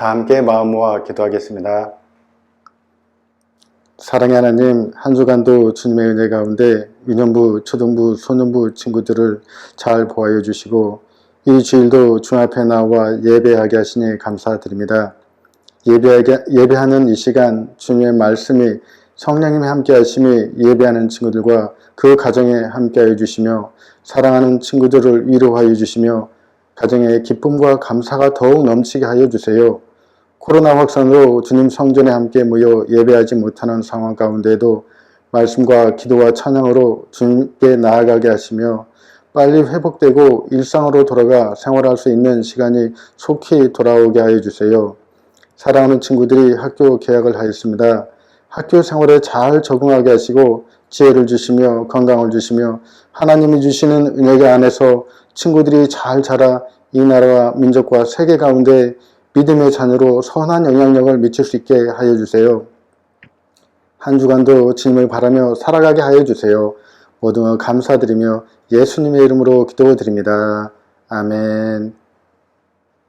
다 함께 마음 모아 기도하겠습니다. 사랑의 하나님, 한 주간도 주님의 은혜 가운데 유년부, 초등부, 소년부 친구들을 잘 보호해 주시고 이 주일도 주 앞에 나와 예배하게 하시니 감사드립니다. 예배하게, 예배하는 이 시간 주님의 말씀이 성령님이 함께 하심이 예배하는 친구들과 그 가정에 함께 해 주시며 사랑하는 친구들을 위로하여 주시며 가정의 기쁨과 감사가 더욱 넘치게 하여 주세요. 코로나 확산으로 주님 성전에 함께 모여 예배하지 못하는 상황 가운데도 말씀과 기도와 찬양으로 주님께 나아가게 하시며 빨리 회복되고 일상으로 돌아가 생활할 수 있는 시간이 속히 돌아오게 하여 주세요. 사랑하는 친구들이 학교 개학을 하였습니다. 학교 생활에 잘 적응하게 하시고 지혜를 주시며 건강을 주시며 하나님이 주시는 은혜가 안에서 친구들이 잘 자라 이 나라와 민족과 세계 가운데 믿음의 자녀로 선한 영향력을 미칠 수 있게 하여 주세요. 한 주간도 주님을 바라며 살아가게 하여 주세요. 모두 감사드리며 예수님의 이름으로 기도드립니다. 아멘.